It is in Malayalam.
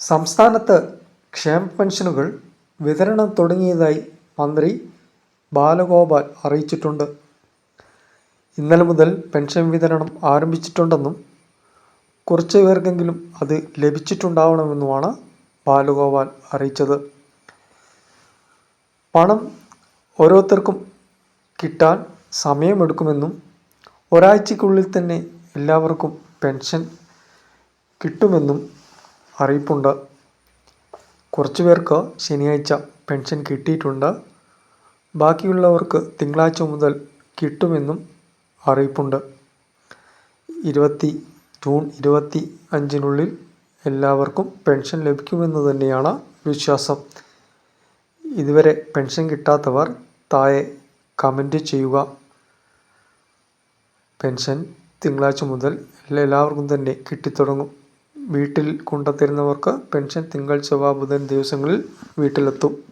സംസ്ഥാനത്ത് ക്ഷേമ പെൻഷനുകൾ വിതരണം തുടങ്ങിയതായി മന്ത്രി ബാലഗോപാൽ അറിയിച്ചിട്ടുണ്ട്. ഇന്നലെ മുതൽ പെൻഷൻ വിതരണം ആരംഭിച്ചിട്ടുണ്ടെന്നും കുറച്ച് പേർക്കെങ്കിലും അത് ലഭിച്ചിട്ടുണ്ടാവണമെന്നുമാണ് ബാലഗോപാൽ അറിയിച്ചത്. പണം ഓരോരുത്തർക്കും കിട്ടാൻ സമയമെടുക്കുമെന്നും ഒരാഴ്ചക്കുള്ളിൽ തന്നെ എല്ലാവർക്കും പെൻഷൻ കിട്ടുമെന്നും അറിയിപ്പുണ്ട്. കുറച്ച് പേർക്ക് ശനിയാഴ്ച പെൻഷൻ കിട്ടിയിട്ടുണ്ട്. ബാക്കിയുള്ളവർക്ക് തിങ്കളാഴ്ച മുതൽ കിട്ടുമെന്നും അറിയിപ്പുണ്ട്. ഇരുപത്തി ജൂൺ ഇരുപത്തി അഞ്ചിനുള്ളിൽ എല്ലാവർക്കും പെൻഷൻ ലഭിക്കുമെന്ന് തന്നെയാണ് വിശ്വാസം. ഇതുവരെ പെൻഷൻ കിട്ടാത്തവർ താഴെ കമന്റ് ചെയ്യുക. പെൻഷൻ തിങ്കളാഴ്ച മുതൽ എല്ലാവർക്കും തന്നെ കിട്ടിത്തുടങ്ങും. വീട്ടിൽ കൊണ്ടുത്തരുന്നവർക്ക് പെൻഷൻ തിങ്കൾ ചൊവ്വ ബുധൻ ദിവസങ്ങളിൽ വീട്ടിലെത്തും.